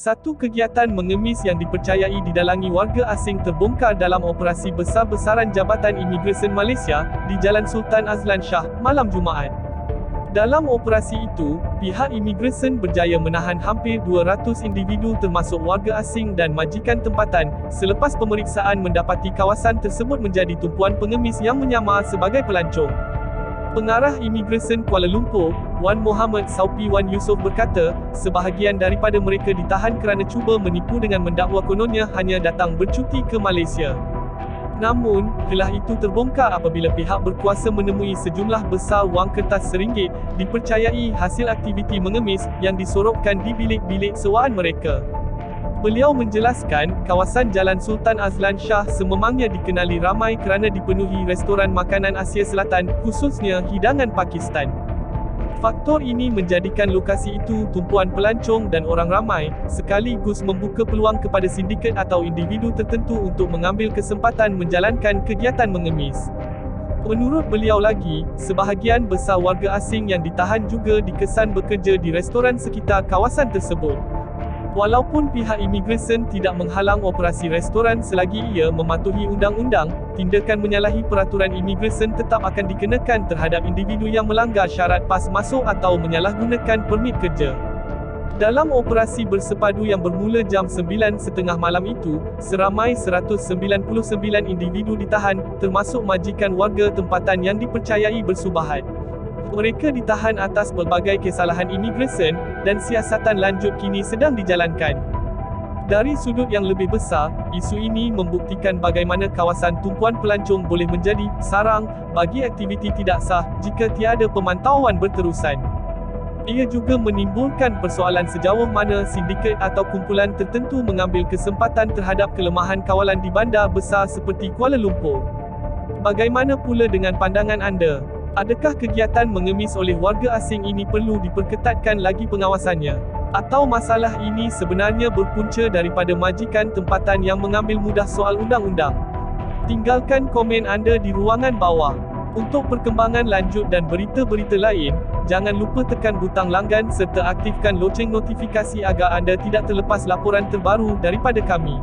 Satu kegiatan mengemis yang dipercayai didalangi warga asing terbongkar dalam operasi besar-besaran Jabatan Imigresen Malaysia di Jalan Sultan Azlan Shah malam Jumaat. Dalam operasi itu, pihak imigresen berjaya menahan hampir 200 individu termasuk warga asing dan majikan tempatan, selepas pemeriksaan mendapati kawasan tersebut menjadi tumpuan pengemis yang menyamar sebagai pelancong. Pengarah Imigresen Kuala Lumpur, Wan Muhammad Saupi Wan Yusof berkata, sebahagian daripada mereka ditahan kerana cuba menipu dengan mendakwa kononnya hanya datang bercuti ke Malaysia. Namun, kelah itu terbongkar apabila pihak berkuasa menemui sejumlah besar wang kertas seringgit, dipercayai hasil aktiviti mengemis, yang disorokkan di bilik-bilik sewaan mereka. Beliau menjelaskan, kawasan Jalan Sultan Azlan Shah sememangnya dikenali ramai kerana dipenuhi restoran makanan Asia Selatan, khususnya hidangan Pakistan. Faktor ini menjadikan lokasi itu tumpuan pelancong dan orang ramai, sekaligus membuka peluang kepada sindiket atau individu tertentu untuk mengambil kesempatan menjalankan kegiatan mengemis. Menurut beliau lagi, sebahagian besar warga asing yang ditahan juga dikesan bekerja di restoran sekitar kawasan tersebut. Walaupun pihak imigresen tidak menghalang operasi restoran selagi ia mematuhi undang-undang, tindakan menyalahi peraturan imigresen tetap akan dikenakan terhadap individu yang melanggar syarat pas masuk atau menyalahgunakan permit kerja. Dalam operasi bersepadu yang bermula jam 9.30 malam itu, seramai 199 individu ditahan, termasuk majikan warga tempatan yang dipercayai bersubahat. Mereka ditahan atas pelbagai kesalahan imigresen, dan siasatan lanjut kini sedang dijalankan. Dari sudut yang lebih besar, isu ini membuktikan bagaimana kawasan tumpuan pelancong boleh menjadi sarang bagi aktiviti tidak sah jika tiada pemantauan berterusan. Ia juga menimbulkan persoalan sejauh mana sindiket atau kumpulan tertentu mengambil kesempatan terhadap kelemahan kawalan di bandar besar seperti Kuala Lumpur. Bagaimana pula dengan pandangan anda? Adakah kegiatan mengemis oleh warga asing ini perlu diperketatkan lagi pengawasannya? Atau masalah ini sebenarnya berpunca daripada majikan tempatan yang mengambil mudah soal undang-undang? Tinggalkan komen anda di ruangan bawah. Untuk perkembangan lanjut dan berita-berita lain, jangan lupa tekan butang langgan serta aktifkan loceng notifikasi agar anda tidak terlepas laporan terbaru daripada kami.